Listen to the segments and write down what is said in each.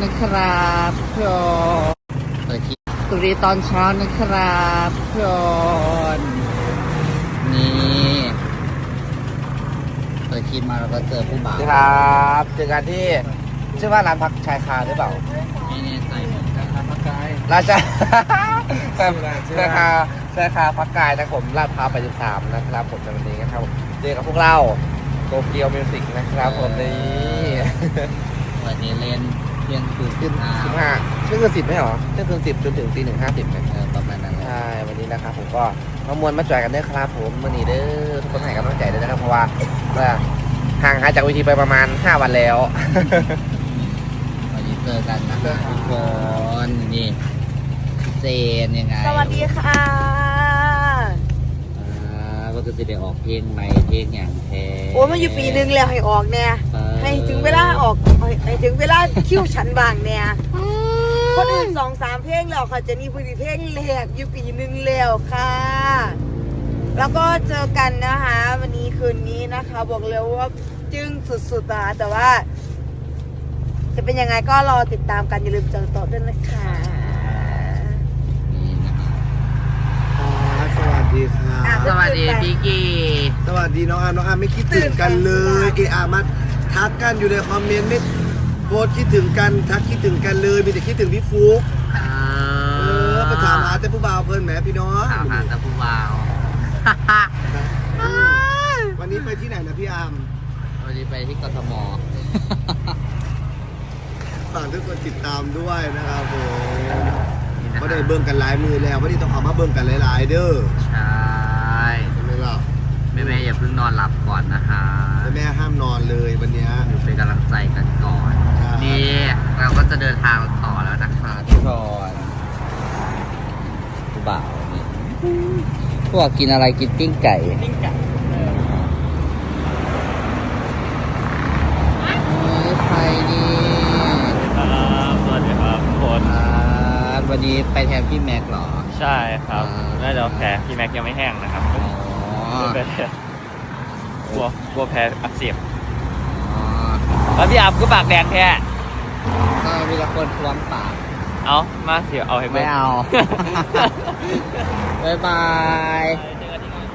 นะครับพอนเปิดคลิปสวัสดีตอนเช้านะครับพอนนี่เปิดคลิปมาแล้วก็เจอผู้บ่าวสวัสดีครับเจอกันที่ชื่อว่าร้านพักชายคาหรือเปล่าไม่แน่ใจเหมือนกันพักกายราชาชายคาชายคาพักกายนะครับผมลาดพร้าว83นะครับผมในวันนี้นะครับผมเจอกับพวกเราโตเกียวมิวสิกนะครับผมนี่วันนี้เล่นเที่ยงคืนขึ้นห้าสิบห้าเที่ยงคืนสิบไหมหรอเที่ยงคืนสิบจนถึงตีหนึ่งห้าสิบนะเออประมาณนั้นแหละใช่วันนี้นะครับผมก็มามวลมาจอยกันเด้อครับผมมื่อนี้เด้อทุกคนให้กำลังใจด้วยนะครับเพราะว่าว่าห่างหายจากเวทีไปประมาณ 5 วันแล้ว วันนี้เจอกันนะคะทุกคนนี่เจนยังไง สวัสดีค่ะอ่า ก็คือจะได้ออกเพลงใหม่เพลงอย่างแท้โอ้ยมันอยู่ปีหนึงแล้วให้ออกเนี่ยเออให้ถึงเวลาออกให้ให้ถึงเวลาคิวฉันบางเนี่ยคนอื่นสองสามเพลงแล้วค่ะเจะนี่พูดเพลงแรกอยู่ปีหนึงแล้วค่ะ แล้วก็เจอกันนะคะ วันนี้คืนนี้นะคะ บอกเลยว่าจึ้งสุดๆอะแต่ว่า จะเป็นยังไงก็รอติดตามกันอย่าลืมจองโต๊ะด้วยนะคะ นี่นะคะ ครับสวัสดีครั อะ บ สวัส ดีพี่กีสวัสดีน้องอาร์มน้องอาร์มไม่คิดถึงกันเลยเออาร์มาทักกันอยู่ในคอมเมนต์ไม่โพสต์คิดถึงกันทักคิดถึงกันเลยมีแต่คิดถึงพี่ฟุ๊กเอเออไปถามหาแต่ผู้บ่าวเพิ่นแหมพี่น้องถามหาตะปูวาวอืมวันนี้ไปที่ไหนนะพี่อาร์มวันนี้ไปที่กทมฝากทุกคนติดตามด้วยนะครับผมนี่นะก็ได้เบิ่งกันหลายมือแล้ววันนี้ต้องเอามาเบิ่งกันหลาย ๆ เด้อใช่ใช่ไหมล่ะ แม่แม่ๆอย่าเพิ่งนอนหลับก่อนนะคะแต่แม่ห้ามนอนเลยวันเนี้ยอยู่เป็นกำลังใจกันก่อนครับนี่เราก็จะเดินทางต่อแล้วนะคะทุกคนผู้บ่าวนี่พวกกินอะไรกินปิ้งไก่ปิ้งไก่นี่ใครนี่ครับสวัสดีครับทุกคนครับวันนี้ไปแทนพี่แม็กเหรอ ใช่ครับอ่าน่าจะแผลพี่แม็กยังไม่แห้งนะครับ กลัวกลัวแผลอักเสบอ๋อแล้วพี่อับก็ปากแดงแท้ก็มีแต่คนทวงปาก เอามาเดี๋ยวเอาให้ไม่เอา บ๊ายบายเจอกันที่งาน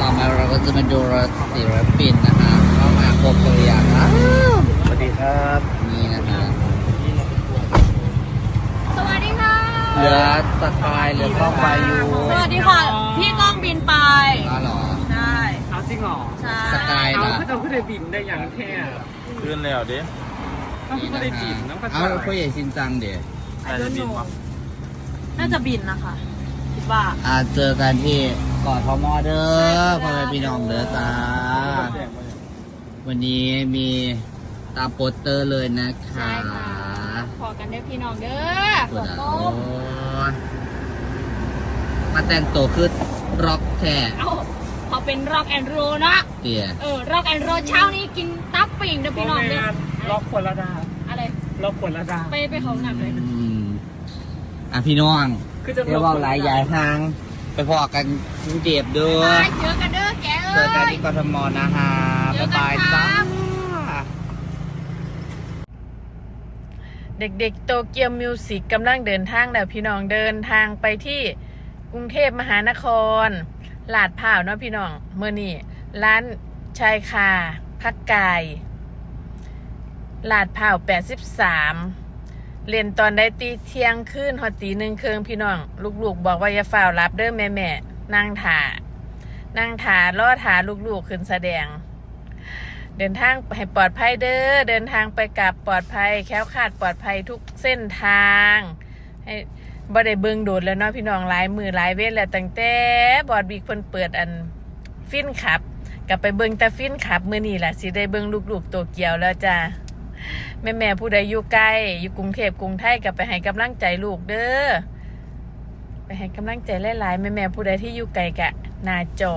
ต่อมาเราก็จะมาดูรถศิลปินนะคะเข้ามาครบตัวอย่างนะสวัสดีครับ นี่นะคะ สวัสดีค่ะ เห ลือสกายเหลือกล้องไฟอยู่สวัสดีค่ะ พี่ก้องบินไป อ๋อเหรอใช่ เอาจริงเหรอใช่สกายเอาล่ะก็จะขึ้นได้บินได้อย่างแท้ขึ้นแล้วดิต้องนี่ขึ้นนะได้คะบินน้องกระเอาแล้วพ่อใหญ่ชินจังเดี๋ยวแต่จะบินวะน่าจะบินนะคะ คิดว่า อ่าเจอกันที่กอดทมเด้อพ่อแม่พี่น้องเด้อจ้า วันนี้มีตามโปสเตอร์เลยนะคะ พอกันได้พี่น้องเด้อส่วนอะโอ้ยมาแต่งตัวคือร็อกแท้เอาเขาเป็นร็อกแอนด์โรนะเตี๋ยเออร็อกแอนด์โรเช้านี้กินตับปิ่งเด้อพี่น้องเด้อล็อกขวดละดาอะไรล็อกขวดละดาไปไปเขาหนักเลยอืมอะพี่น้องคือจะเรียกว่าหลายใหญ่ทาง ไปพอกันกรุงเทพเด้อไปเจอกันเด้อแกเจเอ้อกันยที่กทมนะฮะเจบ๊าอยกันบายครัจ้า เด็กๆโตเกียวมิวสิกกำลังเดินทางแล้วพี่น้องเดินทางไปที่กรุงเทพมหานคร ลาดพร้าวเนาะพี่น้องเมื่อนี่ร้านชายคาพักกายลาดพร้าว83 เรียนตอนได้ตีเที่ยงคืนหอดตีหนึ่งเคืองพี่น้อง ลูกๆ บอกว่าอย่าฝ่ารับเด้อแม่แม่นั่งถานั่งถารอถาลูกๆขึ้นแสดง เดินทางให้ปลอดภัยเด้อเดินทางไปกลับปลอดภัย แค้วคลาดปลอดภัยทุกเส้นทางให้บ่ได้เบิ่งโดดแล้วเนาะพี่น้องหลายมือหลายเว้นแล้วตั้งแต่บอดบิ๊กเพิ่นเปิดอันฟินขับกลับไปเบิ่งแต่ฟินขับมื้อนี้ล่ะสิได้เบิ่งลูกๆโตเกียวแล้วจ้าแม่แม่ผู้ใดอยู่ใกล้อยู่กรุงเทพกรุงไทยก็ไปให้กำลังใจลูกเด้อไปให้กำลังใจหลายๆแม่แม่ผู้ใดที่อยู่ไกลกะหน้าจอ